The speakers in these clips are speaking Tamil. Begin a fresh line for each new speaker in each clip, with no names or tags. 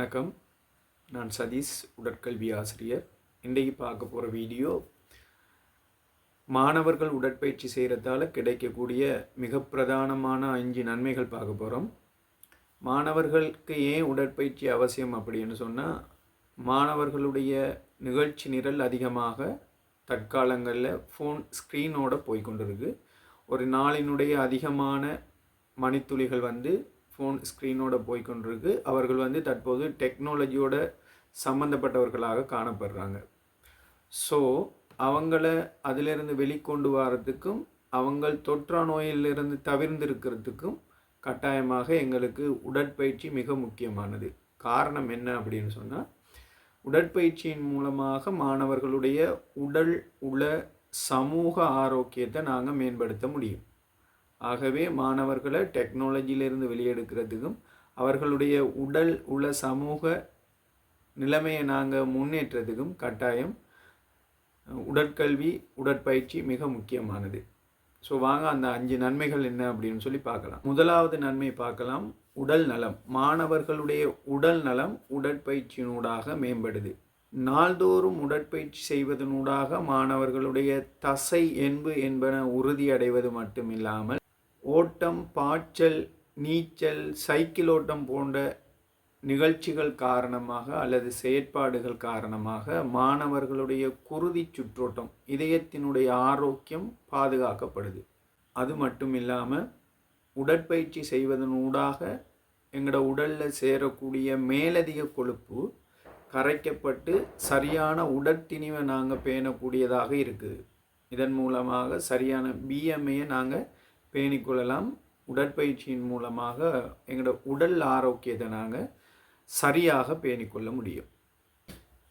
வணக்கம். நான் சதீஷ் உடற்கல்வி ஆசிரியர். இன்றைக்கு பார்க்க போகிற வீடியோ மாணவர்கள் உடற்பயிற்சி செய்கிறதால கிடைக்கக்கூடிய மிக பிரதானமான அஞ்சு நன்மைகள் பார்க்க போகிறோம் மாணவர்களுக்கு ஏன் உடற்பயிற்சி அவசியம் அப்படின்னு சொன்னால் மாணவர்களுடைய நிகழ்ச்சி நிரல் அதிகமாக தற்காலங்களில் ஃபோன் ஸ்க்ரீனோடு போய்கொண்டிருக்கு ஒரு நாளினுடைய அதிகமான மணித்துளிகள் வந்து ஃபோன் ஸ்க்ரீனோட போய்க்கொண்டிருக்கு. அவர்கள் வந்து தற்போது டெக்னாலஜியோட சம்மந்தப்பட்டவர்களாக காணப்படுறாங்க. ஸோ அவங்கள அதிலிருந்து வெளிக்கொண்டு வரதுக்கும் அவங்கள் தொற்றா நோயிலிருந்து தவிர்ந்திருக்கிறதுக்கும் கட்டாயமாக எங்களுக்கு உடற்பயிற்சி மிக முக்கியமானது. காரணம் என்ன அப்படின்னு சொன்னால் உடற்பயிற்சியின் மூலமாக மாணவர்களுடைய உடல் உள சமூக ஆரோக்கியத்தை நாங்கள் மேம்படுத்த முடியும். ஆகவே மாணவர்களை டெக்னாலஜியிலிருந்து வெளியெடுக்கிறதுக்கும் அவர்களுடைய உடல் உள்ள சமூக நிலைமையை நாங்கள் முன்னேற்றத்துக்கும் கட்டாயம் உடற்கல்வி உடற்பயிற்சி மிக முக்கியமானது. ஸோ வாங்க அந்த அஞ்சு நன்மைகள் என்ன அப்படின்னு சொல்லி பார்க்கலாம். முதலாவது நன்மை பார்க்கலாம். உடல் நலம். மாணவர்களுடைய உடல் நலம் உடற்பயிற்சியினூடாக மேம்படுது. நாள்தோறும் உடற்பயிற்சி செய்வதனூடாக மாணவர்களுடைய தசை என்பு என்பன உறுதியடைவது மட்டுமில்லாமல் ஓட்டம் பாய்ச்சல் நீச்சல் சைக்கிள் ஓட்டம் போன்ற நிகழ்ச்சிகள் காரணமாக அல்லது செயற்பாடுகள் காரணமாக மாணவர்களுடைய குருதி சுற்றோட்டம் இதயத்தினுடைய ஆரோக்கியம் பாதுகாக்கப்படுது. அது மட்டும் இல்லாமல் உடற்பயிற்சி செய்வதனூடாக எங்களோட உடலில் சேரக்கூடிய மேலதிக கொழுப்பு கரைக்கப்பட்டு சரியான உடற்திணிவை நாங்கள் பேணக்கூடியதாக இருக்குது. இதன் மூலமாக சரியான பிஎம்ஐயை நாங்கள் பேணிக்கொள்ளலாம். உடற்பயிற்சியின் மூலமாக எங்களோட உடல் ஆரோக்கியத்தை நாங்கள் சரியாக பேணிக்கொள்ள முடியும்.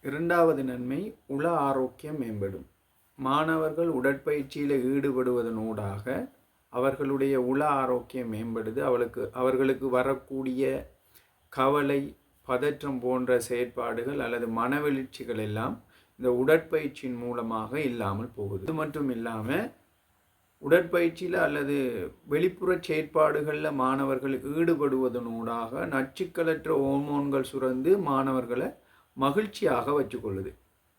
இரண்டாவது நன்மை உள ஆரோக்கியம் மேம்படும். மாணவர்கள் உடற்பயிற்சியில் ஈடுபடுவதனூடாக அவர்களுடைய உள ஆரோக்கியம் மேம்படுது. அவளுக்கு அவர்களுக்கு வரக்கூடிய கவலை பதற்றம் போன்ற செயற்பாடுகள் அல்லது மனவெழுச்சிகள் எல்லாம் இந்த உடற்பயிற்சியின் மூலமாக இல்லாமல் போகுது. இது மட்டும் இல்லாமல் உடற்பயிற்சியில் அல்லது வெளிப்புற செயற்பாடுகளில் மாணவர்கள் ஈடுபடுவதனூடாக நச்சுக்களற்ற ஹோமோன்கள் சுரந்து மாணவர்களை மகிழ்ச்சியாக வச்சுக்கொள்ளுது.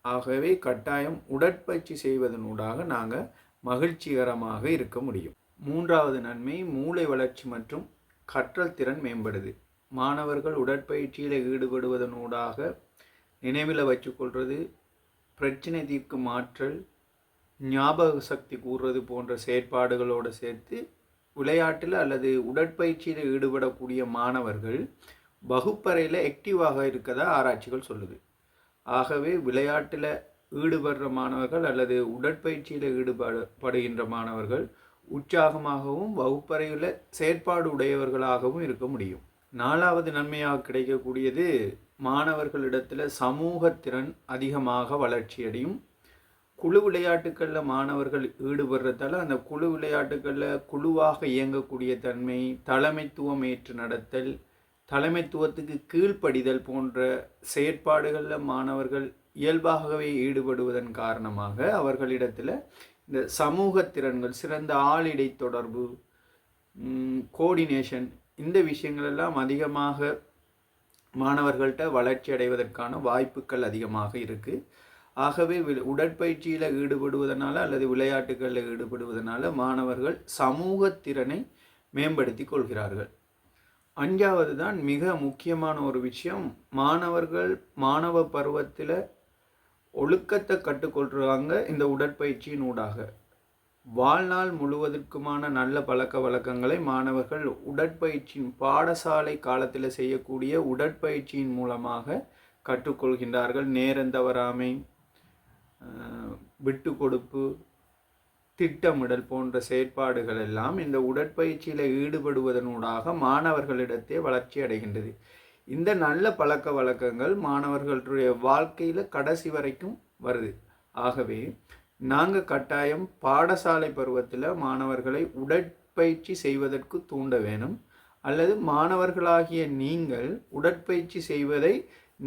ஆகவே கட்டாயம் உடற்பயிற்சி செய்வதனூடாக நாங்கள் மகிழ்ச்சிகரமாக இருக்க முடியும். மூன்றாவது நன்மை மூளை வளர்ச்சி மற்றும் கற்றல் திறன் மேம்படுது. மாணவர்கள் உடற்பயிற்சியில் ஈடுபடுவதனூடாக நினைவில் வச்சுக்கொள்வது பிரச்சினை தீர்க்கும் ஆற்றல் ஞாபக சக்தி கூறுறது போன்ற செயற்பாடுகளோடு சேர்த்து விளையாட்டில் அல்லது உடற்பயிற்சியில் ஈடுபடக்கூடிய மாணவர்கள் வகுப்பறையில் ஆக்டிவாக இருக்கதா ஆராய்ச்சிகள் சொல்லுது. ஆகவே விளையாட்டில் ஈடுபடுற மாணவர்கள் அல்லது உடற்பயிற்சியில் ஈடுபடுகின்ற மாணவர்கள் உற்சாகமாகவும் வகுப்பறையில் செயற்பாடு உடையவர்களாகவும் இருக்க முடியும். நாலாவது நன்மையாக கிடைக்கக்கூடியது மாணவர்களிடத்தில் சமூகத்திறன் அதிகமாக வளர்ச்சியடையும். குழு விளையாட்டுகளில் மாணவர்கள் ஈடுபடுறதால அந்த குழு விளையாட்டுகளில் குழுவாக இயங்கக்கூடிய தன்மை தலைமைத்துவம் ஏற்று நடத்தல் தலைமைத்துவத்துக்கு கீழ்ப்படிதல் போன்ற செயற்பாடுகளில் மாணவர்கள் இயல்பாகவே ஈடுபடுவதன் காரணமாக அவர்களிடத்தில் இந்த சமூக திறன்கள் சிறந்த ஆளிடை தொடர்பு கோஆர்டினேஷன் இந்த விஷயங்களெல்லாம் அதிகமாக மாணவர்கள்ட்ட வளர்ச்சி அடைவதற்கான வாய்ப்புகள் அதிகமாக இருக்குது ஆகவே உடற்பயிற்சியில் ஈடுபடுவதனால அல்லது விளையாட்டுகளில் ஈடுபடுவதனால மாணவர்கள் சமூக திறனை மேம்படுத்தி கொள்கிறார்கள். அஞ்சாவது தான் மிக முக்கியமான ஒரு விஷயம். மாணவர்கள் மாணவ பருவத்தில் ஒழுக்கத்தை கற்றுக்கொள்கிறாங்க இந்த உடற்பயிற்சியின் ஊடாக. வாழ்நாள் முழுவதற்குமான நல்ல பழக்க வழக்கங்களை மாணவர்கள் உடற்பயிற்சியின் பாடசாலை காலத்தில் செய்யக்கூடிய உடற்பயிற்சியின் மூலமாக கற்றுக்கொள்கின்றார்கள். நேரம் தவறாமை விட்டு கொடுப்பு திட்டமிடல் போன்ற செயற்பாடுகள் எல்லாம் இந்த உடற்பயிற்சியில் ஈடுபடுவதனூடாக மாணவர்களிடத்தே வளர்ச்சி அடைகின்றது. இந்த நல்ல பழக்க வழக்கங்கள் மாணவர்களுடைய வாழ்க்கையில் கடைசி வரைக்கும் வருது. ஆகவே நாங்கள் கட்டாயம் பாடசாலை பருவத்தில் மாணவர்களை உடற்பயிற்சி செய்வதற்கு தூண்ட வேணும். அல்லது மாணவர்களாகிய நீங்கள் உடற்பயிற்சி செய்வதை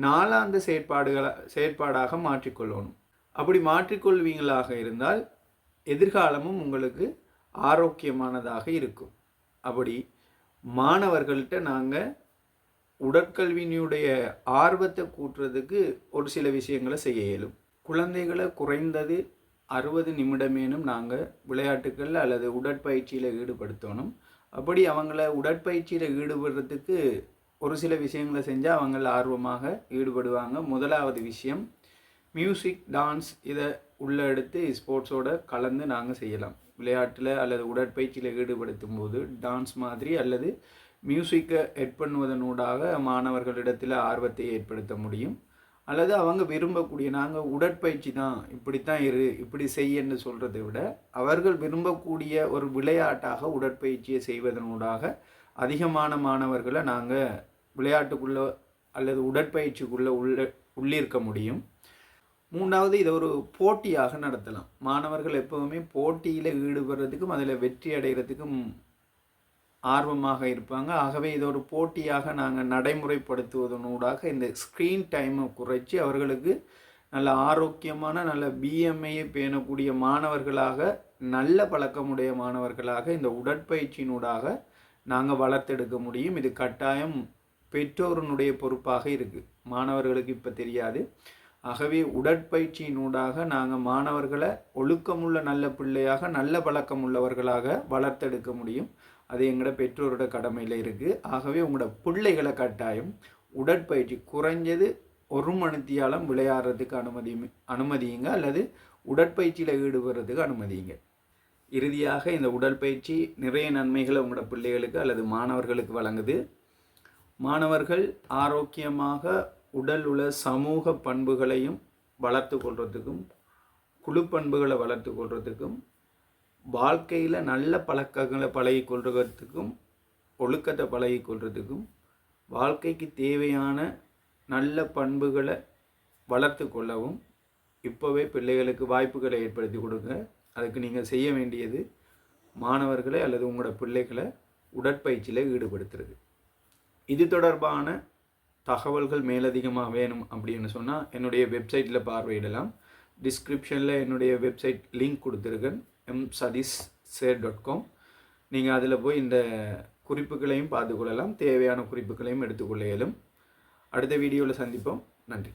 நாளாந்த செயற்பாடுகளாக செயற்பாடாக மாற்றிக்கொள்ளணும். அப்படி மாற்றிக்கொள்வீங்களாக இருந்தால் எதிர்காலமும் உங்களுக்கு ஆரோக்கியமானதாக இருக்கும். அப்படி மாணவர்கள்ட்ட நாங்கள் உடற்கல்வியினுடைய ஆர்வத்தை கூட்டுறதுக்கு ஒரு சில விஷயங்களை செய்ய இயலும். குழந்தைகளை குறைந்தது அறுபது நிமிடமேனும் நாங்கள் விளையாட்டுக்கள் அல்லது உடற்பயிற்சியில் ஈடுபடுத்தணும். அப்படி அவங்கள உடற்பயிற்சியில் ஈடுபடுறதுக்கு ஒரு சில விஷயங்களை செஞ்சால் அவங்கள ஆர்வமாக ஈடுபடுவாங்க. முதலாவது விஷயம் மியூசிக் டான்ஸ் இதை உள்ள எடுத்து ஸ்போர்ட்ஸோட கலந்து நாங்கள் செய்யலாம். விளையாட்டில் அல்லது உடற்பயிற்சியில் ஈடுபடுத்தும் போது டான்ஸ் மாதிரி அல்லது மியூசிக்கை எட் பண்ணுவதனூடாக மாணவர்களிடத்தில் ஆர்வத்தை ஏற்படுத்த முடியும். அல்லது அவங்க விரும்பக்கூடிய நாங்கள் உடற்பயிற்சி தான் இப்படி தான் இரு இப்படி செய்யன்னு சொல்கிறதை விட அவர்கள் விரும்பக்கூடிய ஒரு விளையாட்டாக உடற்பயிற்சியை செய்வதனூடாக அதிகமான மாணவர்களை நாங்கள் விளையாட்டுக்குள்ளே அல்லது உடற்பயிற்சிக்குள்ளே உள்ள உள்ளிருக்க முடியும். மூன்றாவது இதை ஒரு போட்டியாக நடத்தலாம். மாணவர்கள் எப்போவுமே போட்டியில் ஈடுபடுறதுக்கும் அதில் வெற்றி அடைகிறதுக்கும் ஆர்வமாக இருப்பாங்க. ஆகவே இதை ஒரு போட்டியாக நாங்கள் நடைமுறைப்படுத்துவதனூடாக இந்த ஸ்க்ரீன் டைமை குறைச்சி அவர்களுக்கு நல்ல ஆரோக்கியமான நல்ல பிஎம்ஐயை பேணக்கூடிய மாணவர்களாக நல்ல பழக்கமுடைய மாணவர்களாக இந்த உடற்பயிற்சியினூடாக நாங்கள் வளர்த்தெடுக்க முடியும். இது கட்டாயம் பெற்றோருனுடைய பொறுப்பாக இருக்குது மாணவர்களுக்கு இப்போ தெரியாது. ஆகவே உடற்பயிற்சியினூடாக நாங்கள் மாணவர்களை ஒழுக்கமுள்ள நல்ல பிள்ளையாக நல்ல பழக்கம் உள்ளவர்களாக வளர்த்தெடுக்க முடியும். அது எங்களோட பெற்றோரோட கடமையில் இருக்குது ஆகவே உங்களோட பிள்ளைகளை கட்டாயம் உடற்பயிற்சி குறைஞ்சது ஒரு மணித்தியாலம் விளையாடுறதுக்கு அனுமதி அனுமதியுங்க. அல்லது உடற்பயிற்சியில் ஈடுபடுறதுக்கு அனுமதியுங்க. இறுதியாக இந்த உடற்பயிற்சி நிறைய நன்மைகளை உங்களோட பிள்ளைகளுக்கு அல்லது மாணவர்களுக்கு வழங்குது. மாணவர்கள் ஆரோக்கியமாக உடல் உள்ள சமூக பண்புகளையும் வளர்த்து கொள்றதுக்கும் குழு பண்புகளை வளர்த்து கொள்றதுக்கும் வாழ்க்கையில் நல்ல பழக்கங்களை பழகி கொள்றதுக்கும் ஒழுக்கத்தை பழகி கொள்றதுக்கும் வாழ்க்கைக்கு தேவையான நல்ல பண்புகளை வளர்த்து கொள்ளவும் இப்போவே பிள்ளைகளுக்கு வாய்ப்புகளை ஏற்படுத்தி கொடுங்க. அதுக்கு நீங்கள் செய்ய வேண்டியது மாணவர்களை அல்லது உங்களோட பிள்ளைகளை உடற்பயிற்சியில் ஈடுபடுத்துறது. இது தொடர்பான தகவல்கள் மேலதிகமாக வேணும் அப்படின்னு சொன்னால் என்னுடைய வெப்சைட்டில் பார்வையிடலாம். டிஸ்கிரிப்ஷனில் என்னுடைய வெப்சைட் லிங்க் கொடுத்துருக்கேன். எம் சதீஷ் சேர் டாட் காம் நீங்கள் அதில் போய் இந்த குறிப்புகளையும் பார்த்துக்கொள்ளலாம். தேவையான குறிப்புகளையும் எடுத்துக்கொள்ள இயலும். அடுத்த வீடியோவில் சந்திப்போம். நன்றி.